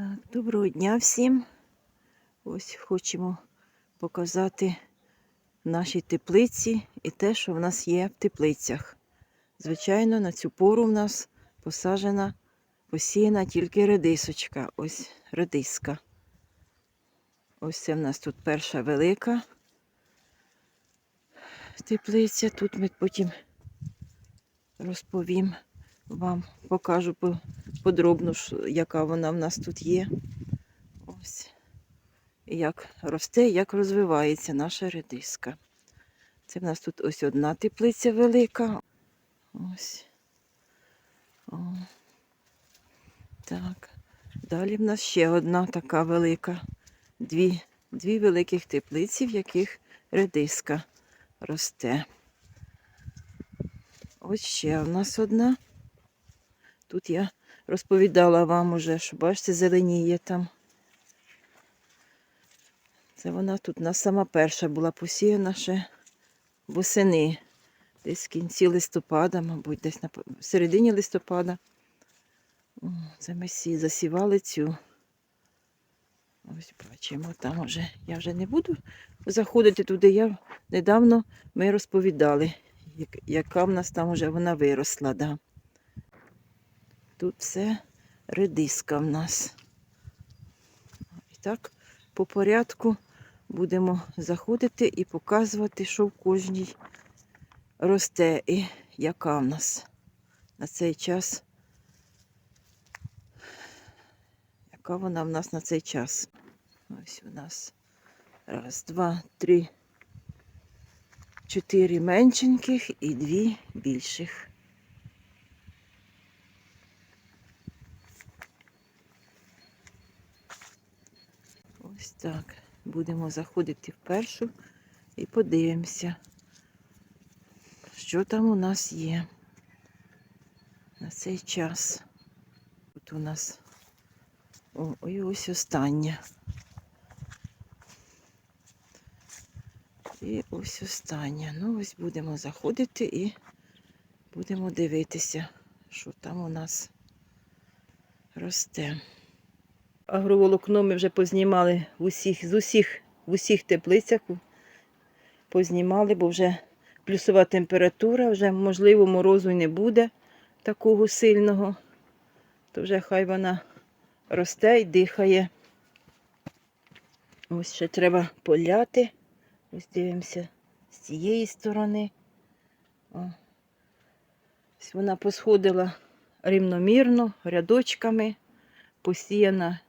Так, доброго дня всім. Ось хочемо показати наші теплиці і те, що в нас є в теплицях. Звичайно, на цю пору в нас посаджена, посіяна тільки редисочка. Ось редиска. Ось це в нас тут перша велика теплиця. Тут ми потім розповім вам, покажу по- подробно, яка вона в нас тут є. Ось. Як росте, як розвивається наша редиска. Це в нас тут ось одна теплиця велика. Ось. О. Так. Далі в нас ще одна така велика. Дві, дві великих теплиці, в яких редиска росте. Ось ще в нас одна. Тут я розповідала вам уже, що бачите, зеленіє там. Це вона тут у нас сама перша була посіяна ще восени. Десь в кінці листопада, мабуть, десь на середині листопада. Це ми засівали цю. Ось бачимо, там уже. Я вже не буду заходити туди. Я недавно ми розповідали, яка в нас там вже вона виросла. Да. Тут все редиска в нас. І так, по порядку будемо заходити і показувати, що в кожній росте і яка в нас на цей час. Яка вона в нас на цей час? Ось у нас раз, два, три, чотири меншеньких і дві більших. Ось так. Будемо заходити в першу і подивимося, що там у нас є на цей час. Тут у нас о, і ось остання. І ось остання. Ну, ось будемо заходити і будемо дивитися, що там у нас росте. Агроволокно ми вже познімали в усіх, з усіх, в усіх теплицях. Познімали, бо вже плюсова температура, вже можливо морозу не буде такого сильного. То вже хай вона росте і дихає. Ось ще треба поляти. Ось дивимося з цієї сторони. О. Ось вона посходила рівномірно, рядочками, посіяна,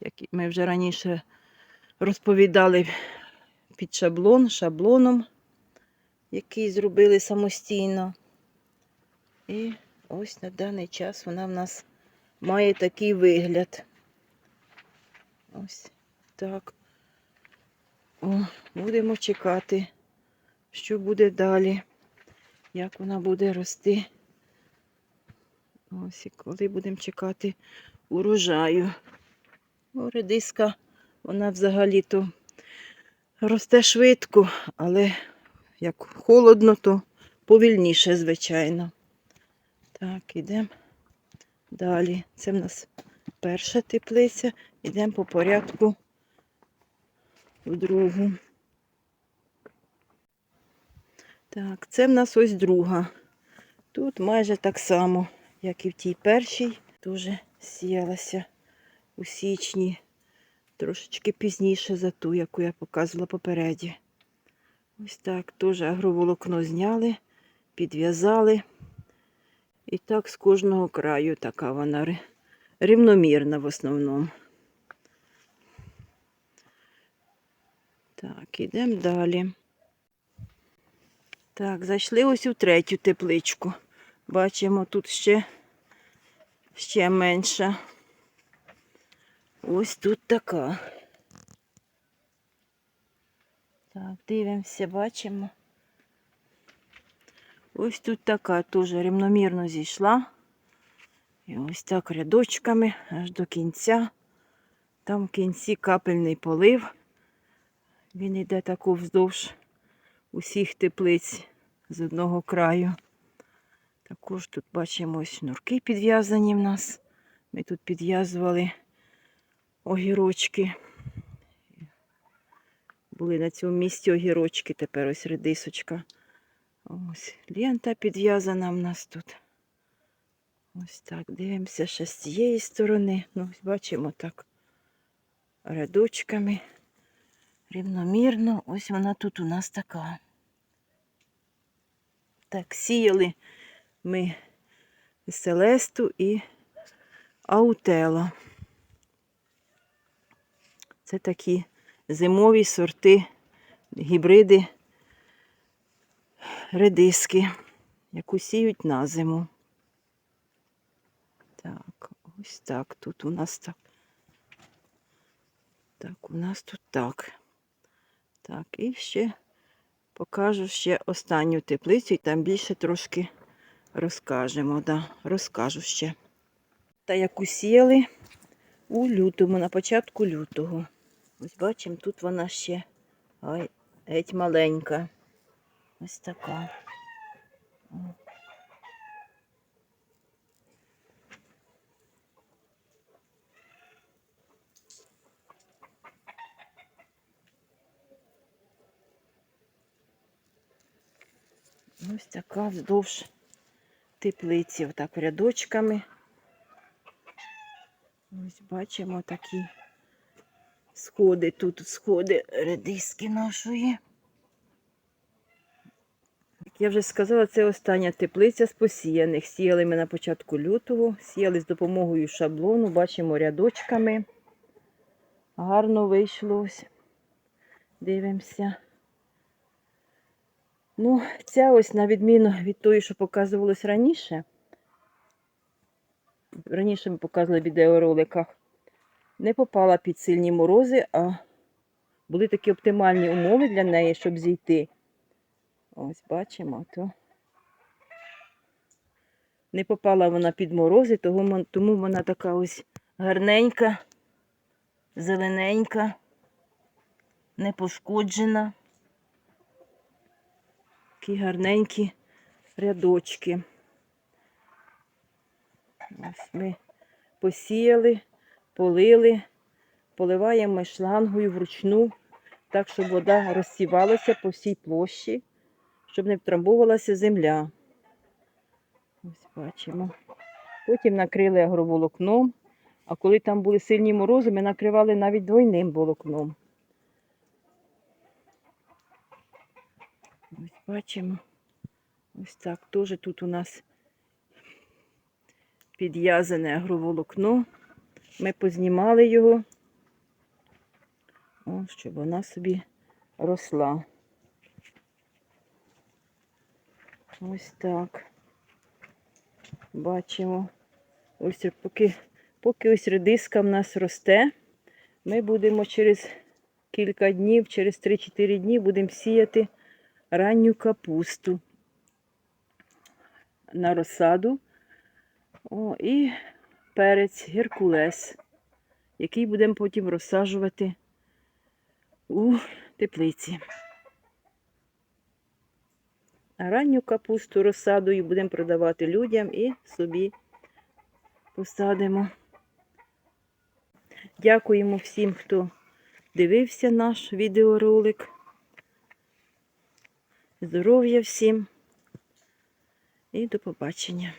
як ми вже раніше розповідали, під шаблон, шаблоном, який зробили самостійно. І ось на даний час вона в нас має такий вигляд. Ось так. О, будемо чекати, що буде далі, як вона буде рости. Ось і коли будемо чекати урожаю. О, редиска, вона взагалі-то росте швидко, але як холодно, то повільніше, звичайно. Так, ідемо далі. Це в нас перша теплиця. Йдемо по порядку в другу. Так, це в нас ось друга. Тут майже так само, як і в тій першій, теж сіялася у січні. Трошечки пізніше за ту, яку я показувала попереді. Ось так теж агроволокно зняли, підв'язали. І так з кожного краю така вона рівномірна в основному. Так, ідемо далі. Так, зайшли ось у третю тепличку. Бачимо, тут ще, ще менша. Ось тут така. Так, дивимося, бачимо. Ось тут така теж рівномірно зійшла. І ось так рядочками аж до кінця. Там в кінці капельний полив. Він йде таку вздовж усіх теплиць з одного краю. Також тут бачимо ось шнурки підв'язані в нас. Ми тут підв'язували огірочки. Були на цьому місці огірочки, тепер ось редисочка. Ось лента підв'язана в нас тут. Ось так, дивимося ще з цієї сторони. Ну, бачимо так рядочками. Рівномірно. Ось вона тут у нас така. Так, сіяли ми Селесту і Аутела. Це такі зимові сорти, гібриди редиски, яку сіють на зиму. Так, ось так. Тут у нас так. Так, у нас тут так. Так, і ще покажу ще останню теплицю, і там більше трошки розкажемо. Да, розкажу ще. Та яку сіяли у лютому, на початку лютого. Ось бачимо, тут вона ще ой, геть маленька. Ось така. Ось така вздовж теплиці, отак рядочками. Ось бачимо такі сходи. Тут сходи редиски нашої. Як я вже сказала, це остання теплиця з посіяних. Сіяли ми на початку лютого, сіяли з допомогою шаблону, бачимо рядочками. Гарно вийшло. ось. Дивимося. Ну, ця ось, на відміну від тої, що показувалось раніше. Раніше ми показували в відеороликах. Не попала під сильні морози, а були такі оптимальні умови для неї, щоб зійти. Ось бачимо, то не попала вона під морози, тому вона така ось гарненька, зелененька, не пошкоджена. Такі гарненькі рядочки. Ось ми посіяли, полили, поливаємо шлангою вручну, так, щоб вода розсівалася по всій площі, щоб не втрамбовувалася земля. Ось бачимо. Потім накрили агроволокном, а коли там були сильні морози, ми накривали навіть двойним волокном. Ось бачимо. Ось так. Теж тут у нас підв'язане агроволокно. Ми познімали його, О, щоб вона собі росла. Ось так. Бачимо. Ось поки, поки ось редиска в нас росте, ми будемо через кілька днів, через 3-4 дні будемо сіяти ранню капусту на розсаду. О, і перець геркулес, який будемо потім розсаджувати у теплиці. Ранню капусту розсадою будемо продавати людям і собі посадимо. Дякуємо всім, хто дивився наш відеоролик. Здоров'я всім і до побачення.